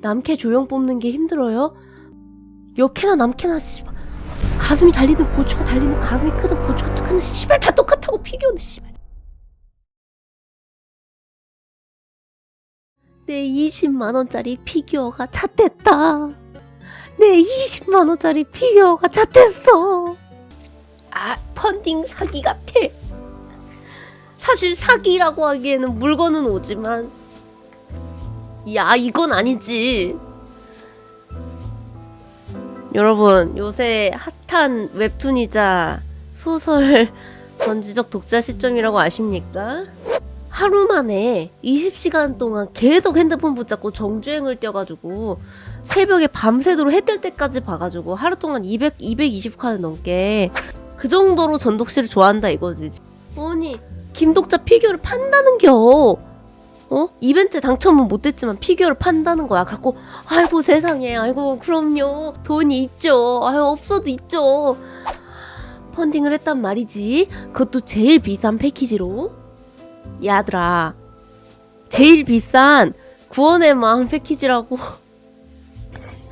남캐 조형 뽑는 게 힘들어요? 여캐나 남캐나 씨발. 가슴이 달리는 고추가 달리는 가슴이 크든 고추가 크든 씨발 다 똑같다고 피규어는 씨발. 내 20만 원짜리 피규어가 잣됐다. 내 20만 원짜리 피규어가 잣됐어. 아 펀딩 사기 같아. 사실 사기라고 하기에는 물건은 오지만 야 이건 아니지. 여러분 요새 핫한 웹툰이자 소설 전지적 독자 시점이라고 아십니까? 하루 만에 20시간 동안 계속 핸드폰 붙잡고 정주행을 뛰어가지고 새벽에 밤새도록 해 뜰 때까지 봐가지고 하루 동안 200, 220칸을 넘게 그 정도로 전독시를 좋아한다 이거지. 아니 김독자 피규어를 판다는 겨 어? 이벤트 당첨은 못했지만 피규어를 판다는 거야. 그래갖고 아이고 세상에 아이고 그럼요 돈이 있죠. 아유 없어도 있죠. 펀딩을 했단 말이지. 그것도 제일 비싼 패키지로. 야들아 제일 비싼 구원의 마음 패키지라고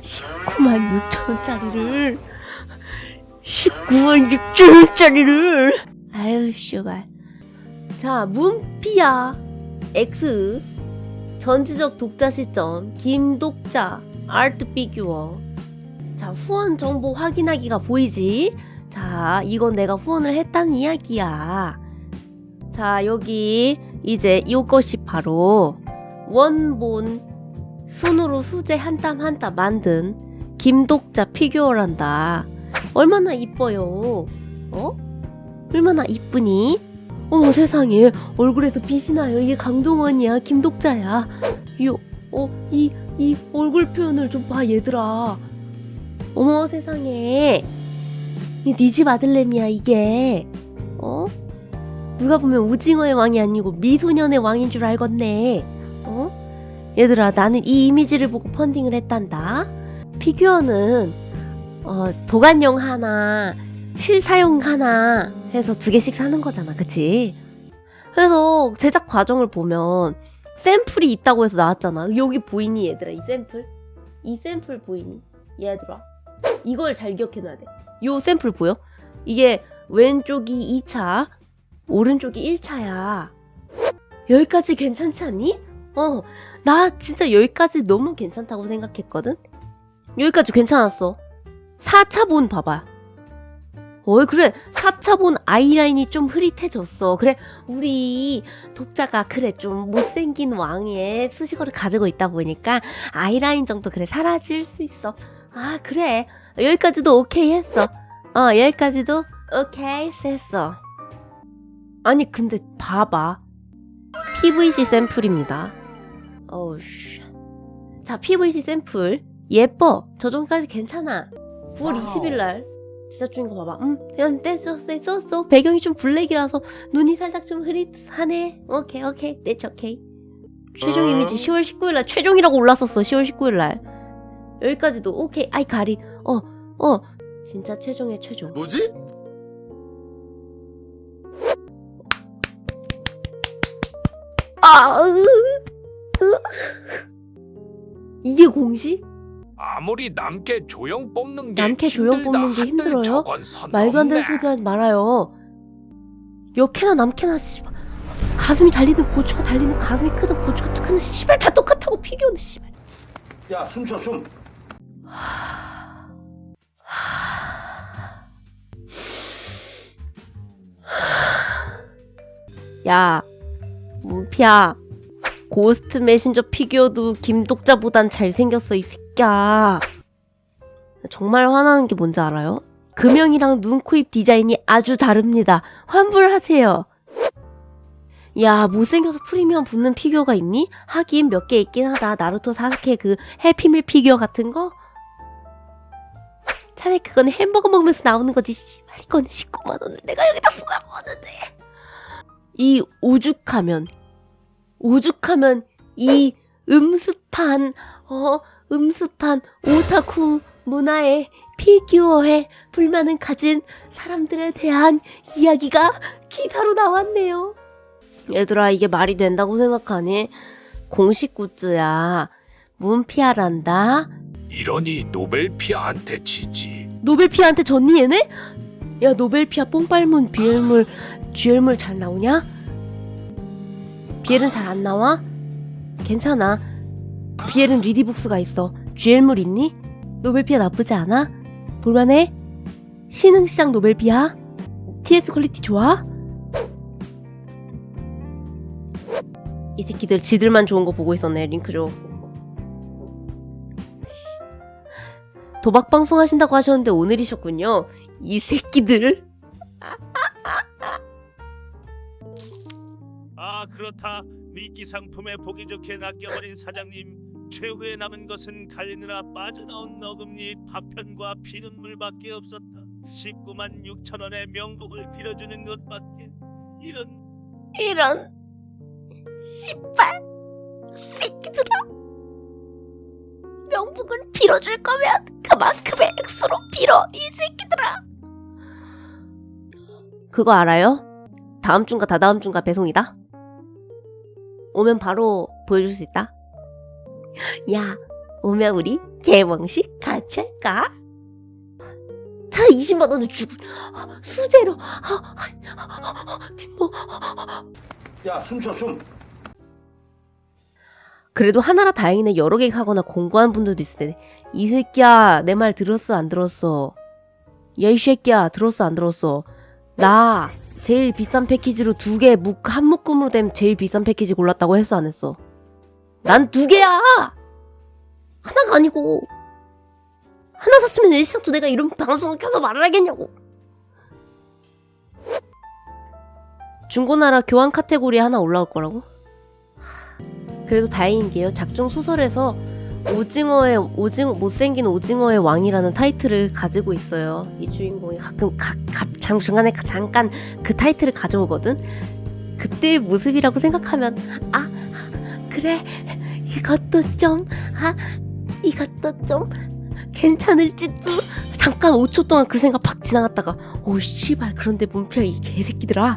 19만 6천 원짜리를 19만 6천 원짜리를 아유 씨발 자 문피야 X 전지적 독자 시점 김독자 아트 피규어 자 후원 정보 확인하기가 보이지? 자 이건 내가 후원을 했다는 이야기야. 자 여기 이제 이것이 바로 원본 손으로 수제 한 땀 한 땀 만든 김독자 피규어란다. 얼마나 이뻐요? 어? 얼마나 이쁘니? 어머 세상에 얼굴에서 빛이 나요. 이게 강동원이야. 김독자야. 요, 어, 이, 이 얼굴 표현을 좀 봐, 얘들아. 어머 세상에. 네집 아들내미야, 이게. 어? 누가 보면 오징어의 왕이 아니고 미소년의 왕인 줄 알겠네. 어? 얘들아, 나는 이 이미지를 보고 펀딩을 했단다. 피규어는, 어, 보관용 하나, 실사용 하나 해서 두 개씩 사는 거잖아, 그치? 그래서 제작 과정을 보면 샘플이 있다고 해서 나왔잖아. 여기 보이니, 얘들아? 이 샘플? 이 샘플 보이니? 얘들아. 이걸 잘 기억해놔야 돼. 요 샘플 보여? 이게 왼쪽이 2차, 오른쪽이 1차야. 여기까지 괜찮지 않니? 어, 나 진짜 여기까지 너무 괜찮다고 생각했거든? 여기까지 괜찮았어. 4차 본 봐봐. 어이 그래. 4차 본 아이라인이 좀 흐릿해졌어. 그래 우리 독자가 그래 좀 못생긴 왕의 수식어를 가지고 있다 보니까 아이라인 정도 그래 사라질 수 있어. 아 그래. 여기까지도 오케이 했어. 어 여기까지도 오케이 했어. 아니 근데 봐봐. PVC 샘플입니다. 어우 자 PVC 샘플. 예뻐. 저 정도까지 괜찮아. 9월 20일 날 제작중인 거 봐봐. 음, 그냥 떼줬어, 떼줬어. 배경이 좀 블랙이라서 눈이 살짝 좀 흐릿하네. 오케이, 오케이, 내 오케이. 최종 이미지 10월 19일 날 최종이라고 올랐었어. 10월 19일 날. 여기까지도 오케이. 아이 가리. 어, 어. 진짜 최종의 최종. 뭐지? 아, 으, 으. 이게 공식? 아무리 남캐 조형 뽑는 게 남캐 조형 힘들다 뽑는 게 한들 힘들어요? 저건 선 말도 안 되는. 소리 하지 말아요. 여캐나 남캐나 씨발 가슴이 달리는 고추가 달리는 가슴이 크든 고추가 크든 씨발 다 똑같다고 피규어는 씨발. 야, 숨 쉬어, 숨. 야, 문피야. 고스트 메신저 피규어도 김독자보단 잘생겼어, 이 새끼 야. 정말 화나는 게 뭔지 알아요? 금형이랑 눈, 코, 입 디자인이 아주 다릅니다. 환불하세요. 야, 못생겨서 프리미엄 붙는 피규어가 있니? 하긴 몇 개 있긴 하다. 나루토 사스케 그 해피밀 피규어 같은 거? 차라리 그건 햄버거 먹으면서 나오는 거지. 씨발, 이거는 19만 원을 내가 여기다 쏟아부었는데. 이 오죽하면 오죽하면 이 음습한 어 음습한 오타쿠 문화의 피규어에 불만을 가진 사람들에 대한 이야기가 기사로 나왔네요. 얘들아 이게 말이 된다고 생각하니? 공식 굿즈야. 문피아란다. 이러니 노벨피아한테 지지. 노벨피아한테 졌니 얘네? 야 노벨피아 뽕빨문 비엘물 쥐엘물 잘 나오냐? 비엘은 잘 안 나와? 괜찮아 비엘은 리디북스가 있어 쥐엘물 있니? 노벨피아 나쁘지 않아? 볼만해? 신흥시장 노벨피아? TS 퀄리티 좋아? 이 새끼들 지들만 좋은 거 보고 있었네 링크 줘 도박 방송 하신다고 하셨는데 오늘이셨군요. 이 새끼들. 아 그렇다 미끼 상품에 보기 좋게 낚여버린 사장님 최후에 남은 것은 갈리느라 빠져나온 너금잎 파편과 피눈물밖에 없었다 19만 6천 원의 명복을 빌어주는 것밖에 이런 이런 씨발 새끼들아. 명복을 빌어줄 거면 그만큼의 액수로 빌어 이 새끼들아. 그거 알아요? 다음 주인가 다다음 주인가 배송이다. 오면 바로 보여줄 수 있다. 야, 오면 우리 개봉식 같이 할까? 차 20만 원을 주고 수제로. 아, 아, 아, 뒷목 야, 숨쉬어, 숨. 그래도 하나라 다행이네. 여러 개 사거나 공부한 분들도 있을 텐데. 이 새끼야 내 말 들었어 안 들었어? 야 이 새끼야 들었어 안 들었어? 나 제일 비싼 패키지로 두 개 한 묶음으로 된 제일 비싼 패키지 골랐다고 했어 안 했어 난 두 개야 하나가 아니고 하나 샀으면 일시적도 내가 이런 방송을 켜서 말을 하겠냐고 중고나라 교환 카테고리에 하나 올라올 거라고? 그래도 다행인 게요. 작중 소설에서 오징어의 오징어 못생긴 오징어의 왕이라는 타이틀을 가지고 있어요. 이 주인공이 가끔 가, 가, 장, 중간에 잠깐 그 타이틀을 가져오거든. 그때의 모습이라고 생각하면 아 그래 이것도 좀 아 이것도 좀 괜찮을지도 잠깐 5초 동안 그 생각 팍 지나갔다가 오 씨발 그런데 문피야 이 개새끼들아.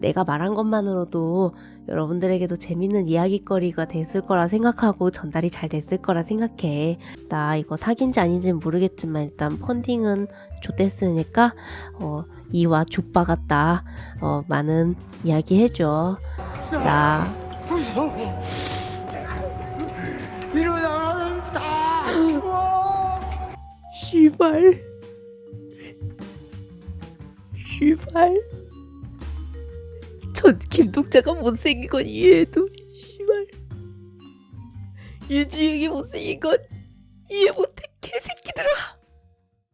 내가 말한 것만으로도 여러분들에게도 재밌는 이야기거리가 됐을 거라 생각하고 전달이 잘 됐을 거라 생각해. 나 이거 사귄지 아닌지는 모르겠지만 일단 펀딩은 좆됐으니까 어, 이와 족바 같다. 어, 많은 이야기 해줘. 나 이러다가는 다 죽어. 씨발 씨발 전 김독자가 못생긴 건 이해해도 씨발. 유주영이 못생긴 건 이해 못해 개새끼들아